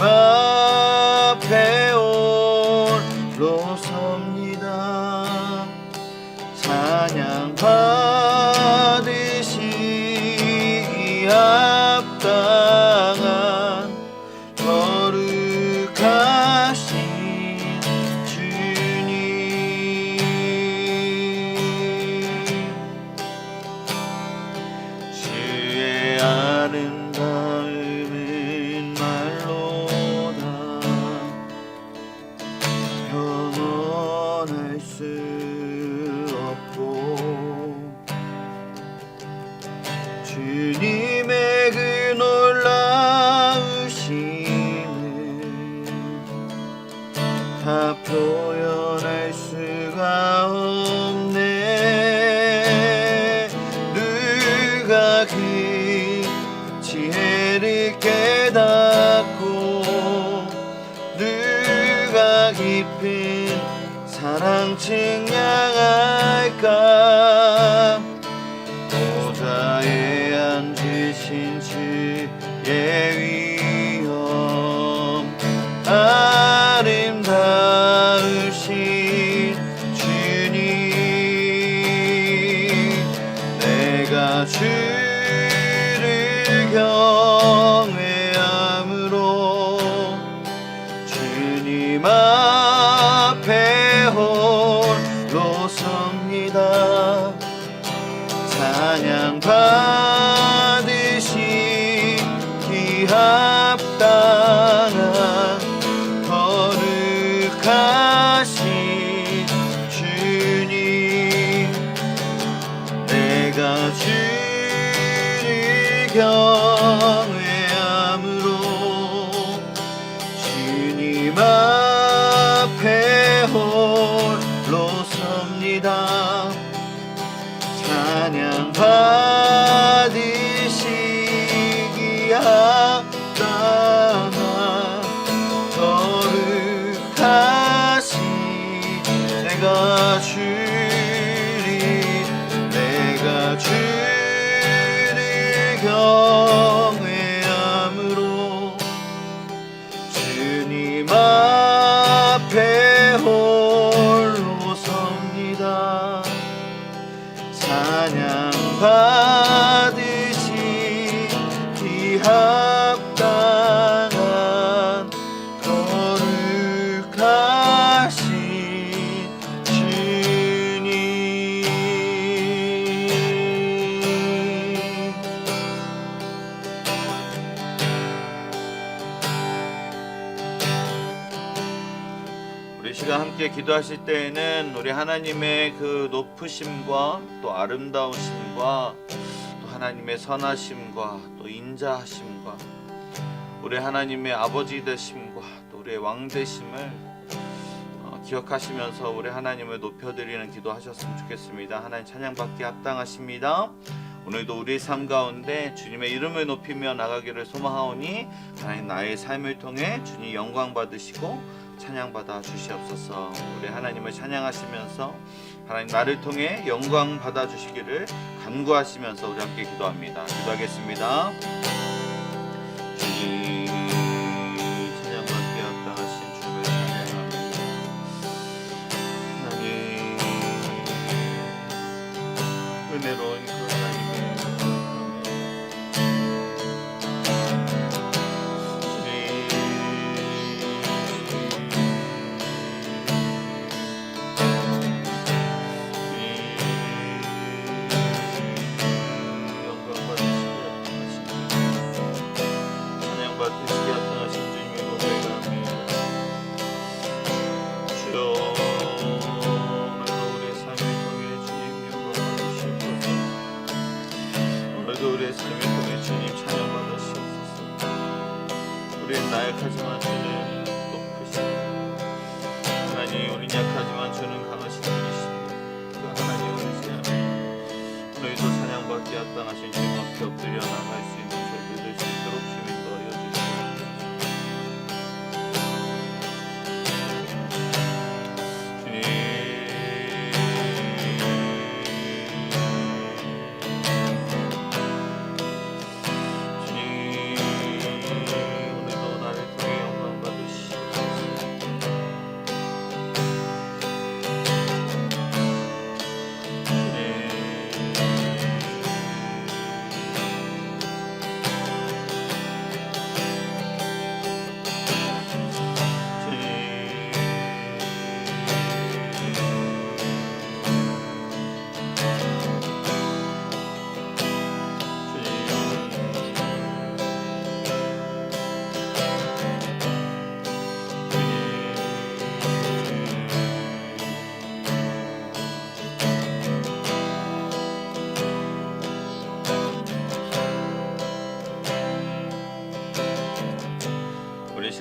주 보좌에 앉으신 주의 위 내 우리 시간 함께 기도하실 때에는 우리 하나님의 그 높으심과 또 아름다우심과 또 하나님의 선하심과 또 인자하심과 우리 하나님의 아버지 되심과 또 우리의 왕 되심을 어, 기억하시면서 우리 하나님을 높여드리는 기도하셨으면 좋겠습니다. 하나님 찬양받기 합당하십니다. 오늘도 우리 삶 가운데 주님의 이름을 높이며 나가기를 소망하오니 하나님 나의 삶을 통해 주님 영광 받으시고 찬양 받아 주시옵소서. 우리 하나님을 찬양하시면서 하나님 나를 통해 영광 받아 주시기를 간구하시면서 우리 함께 기도합니다. 기도하겠습니다.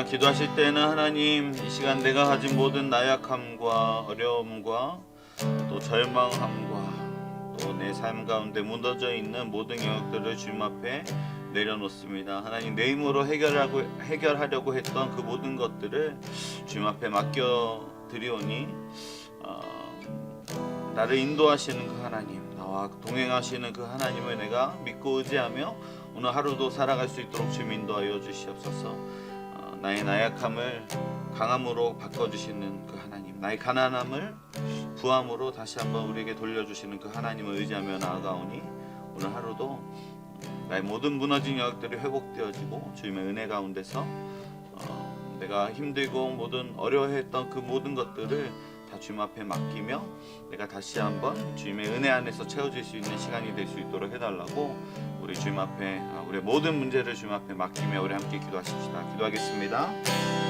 시간 기도하실 때는 하나님 이 시간 내가 가진 모든 나약함과 어려움과 또 절망함과 또 내 삶 가운데 무너져 있는 모든 영역들을 주님 앞에 내려놓습니다. 하나님 내 힘으로 해결하고 해결하려고 했던 그 모든 것들을 주님 앞에 맡겨 드리오니 어, 나를 인도하시는 그 하나님, 나와 동행하시는 그 하나님을 내가 믿고 의지하며 오늘 하루도 살아갈 수 있도록 주님 인도하여 주시옵소서. 어, 나의 나약함을 강함으로 바꿔주시는 그 하나님, 나의 가난함을 부함으로 다시 한번 우리에게 돌려주시는 그 하나님을 의지하며 나아가오니 오늘 하루도 나의 모든 무너진 영역들이 회복되어지고 주님의 은혜 가운데서 어, 내가 힘들고 모든 어려워했던 그 모든 것들을 다 주님 앞에 맡기며 내가 다시 한번 주님의 은혜 안에서 채워질 수 있는 시간이 될 수 있도록 해달라고 우리 주님 앞에 아, 우리의 모든 문제를 주님 앞에 맡기며 우리 함께 기도하십시다. 기도하겠습니다.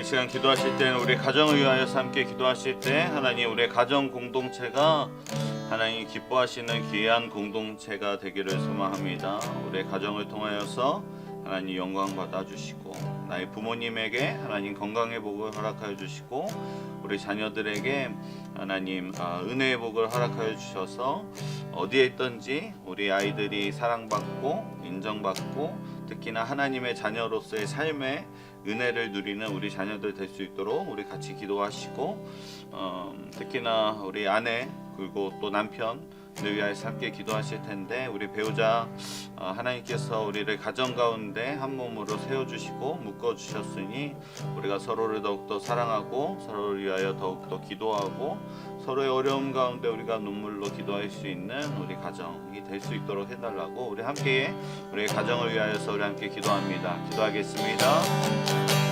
우리 시간 기도하실 때는 우리 가정을 위하여서 함께 기도하실 때 하나님 우리 가정 공동체가 하나님 기뻐하시는 귀한 공동체가 되기를 소망합니다. 우리 가정을 통하여서 하나님 영광 받아 주시고 나의 부모님에게 하나님 건강의 복을 허락하여 주시고 우리 자녀들에게 하나님 아, 은혜의 복을 허락하여 주셔서 어디에 있든지 우리 아이들이 사랑받고 인정받고 특히나 하나님의 자녀로서의 삶에 은혜를 누리는 우리 자녀들 될 수 있도록 우리 같이 기도하시고 어, 특히나 우리 아내 그리고 또 남편 을 위하여서 함께 기도하실 텐데 우리 배우자 어, 하나님께서 우리를 가정 가운데 한 몸으로 세워 주시고 묶어 주셨으니 우리가 서로를 더욱더 사랑하고 서로를 위하여 더욱더 기도하고 서로의 어려움 가운데 우리가 눈물로 기도할 수 있는 우리 가정이 될 수 있도록 해달라고 우리 함께 우리 가정을 위하여서 우리 함께 기도합니다. 기도하겠습니다.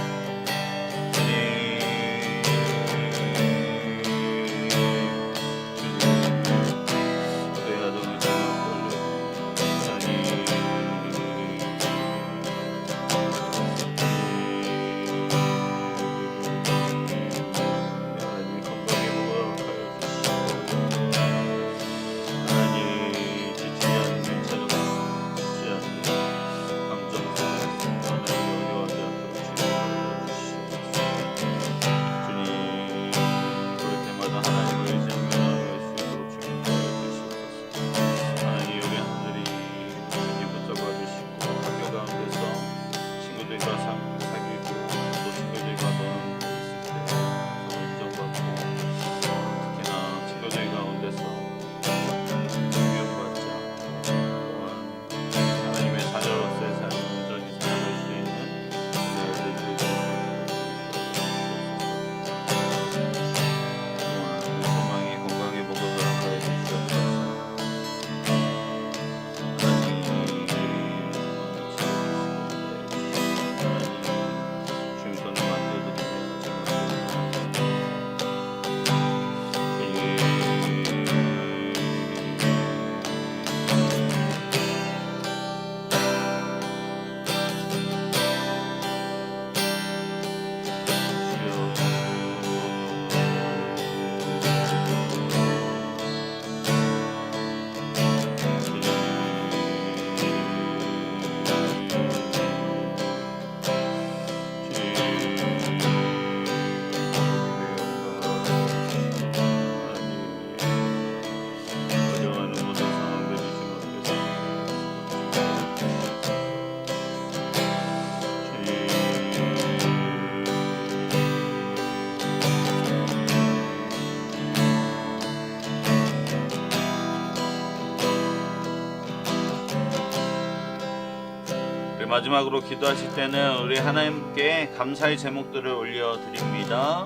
마지막으로 기도하실 때는 우리 하나님께 감사의 제목들을 올려드립니다.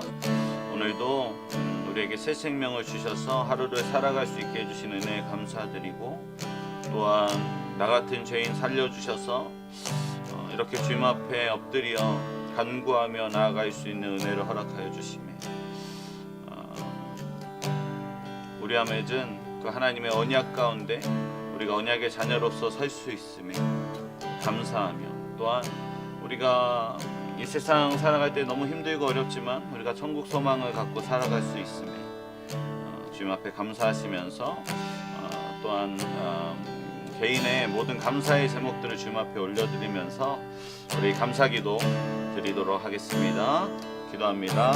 오늘도 음, 우리에게 새 생명을 주셔서 하루를 살아갈 수 있게 해주신 은혜에 감사드리고 또한 나 같은 죄인 살려주셔서 어, 이렇게 주님 앞에 엎드려 간구하며 나아갈 수 있는 은혜를 허락하여 주시며 어, 우리와 맺은 그 하나님의 언약 가운데 우리가 언약의 자녀로서 설수 있음에 감사하며 또한 우리가 이 세상 살아갈 때 너무 힘들고 어렵지만 우리가 천국 소망을 갖고 살아갈 수 있음에 어, 주님 앞에 감사하시면서 어, 또한 어, 개인의 모든 감사의 제목들을 주님 앞에 올려드리면서 우리 감사기도 드리도록 하겠습니다. 기도합니다.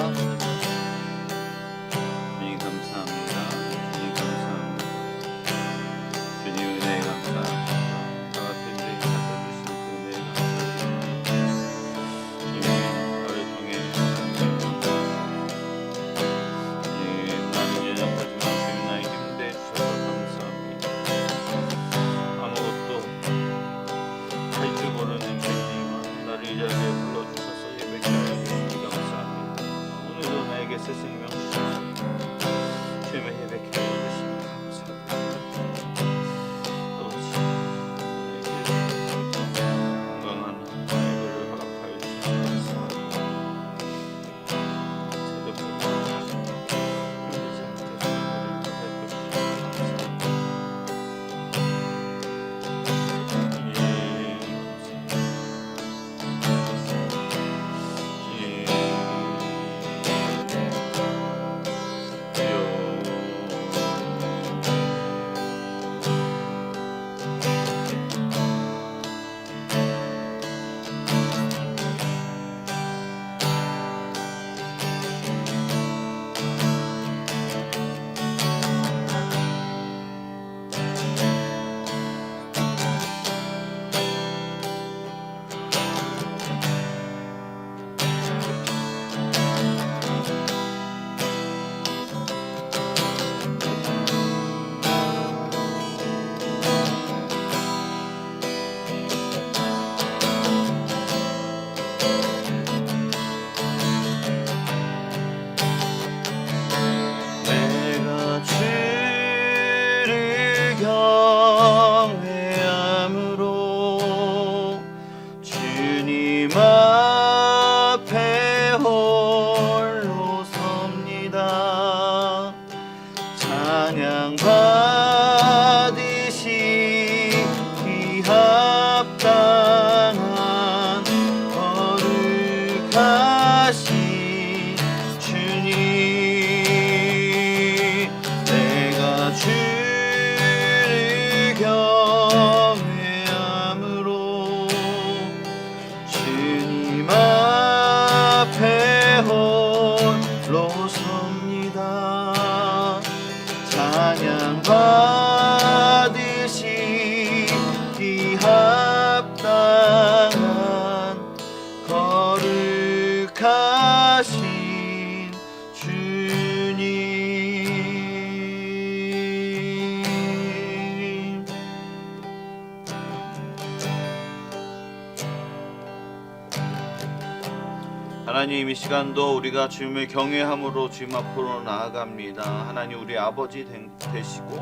하나님 이 시간도 우리가 주님을 경외함으로 주님 앞으로 나아갑니다. 하나님 우리 아버지 되- 되시고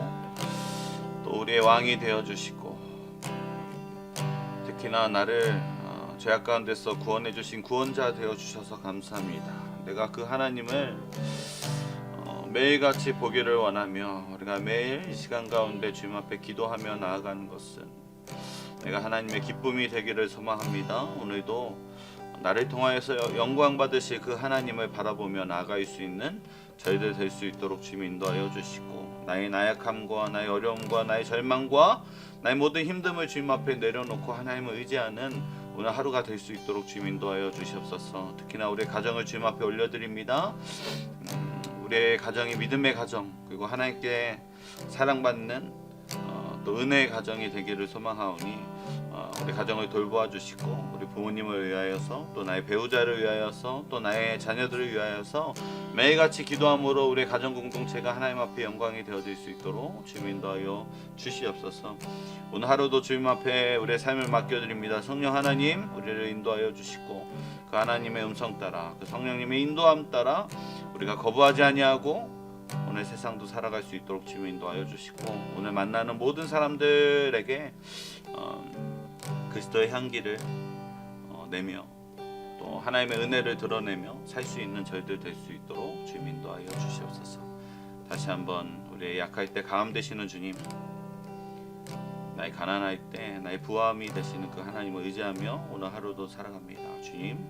또 우리의 왕이 되어 주시고 특히나 나를 어, 죄악 가운데서 구원해 주신 구원자 되어 주셔서 감사합니다. 내가 그 하나님을 어, 매일같이 보기를 원하며 우리가 매일 이 시간 가운데 주님 앞에 기도하며 나아가는 것은 내가 하나님의 기쁨이 되기를 소망합니다. 오늘도 나를 통하여서 영광 받으실 그 하나님을 바라보며 나아갈 수 있는 저희들 될 수 있도록 주님 인도하여 주시고 나의 나약함과 나의 어려움과 나의 절망과 나의 모든 힘듦을 주님 앞에 내려놓고 하나님을 의지하는 오늘 하루가 될 수 있도록 주님 인도하여 주시옵소서. 특히나 우리의 가정을 주님 앞에 올려드립니다. 음, 우리의 가정이 믿음의 가정 그리고 하나님께 사랑받는 어, 또 은혜의 가정이 되기를 소망하오니 어, 우리 가정을 돌보아 주시고 우리 우리 부모님을 위하여서 또 나의 배우자를 위하여서 또 나의 자녀들을 위하여서 매일같이 기도함으로 우리 가정 공동체가 하나님 앞에 영광이 되어질 수 있도록 주님 인도하여 주시옵소서. 오늘 하루도 주님 앞에 우리의 삶을 맡겨드립니다. 성령 하나님 우리를 인도하여 주시고 그 하나님의 음성 따라 그 성령님의 인도함 따라 우리가 거부하지 아니하고 오늘 세상도 살아갈 수 있도록 주님 인도하여 주시고 오늘 만나는 모든 사람들에게 어, 그리스도의 향기를 어, 내며 또 하나님의 은혜를 드러내며 살 수 있는 저희들 될 수 있도록 주님 인도하여 주시옵소서. 다시 한번 우리의 약할 때 강함 되시는 주님 나의 가난할 때 나의 부함이 되시는 그 하나님을 의지하며 오늘 하루도 살아갑니다. 주님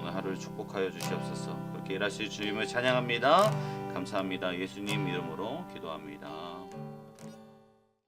오늘 하루를 축복하여 주시옵소서. 그렇게 일하실 주님을 찬양합니다. 감사합니다. 예수님 이름으로 기도합니다.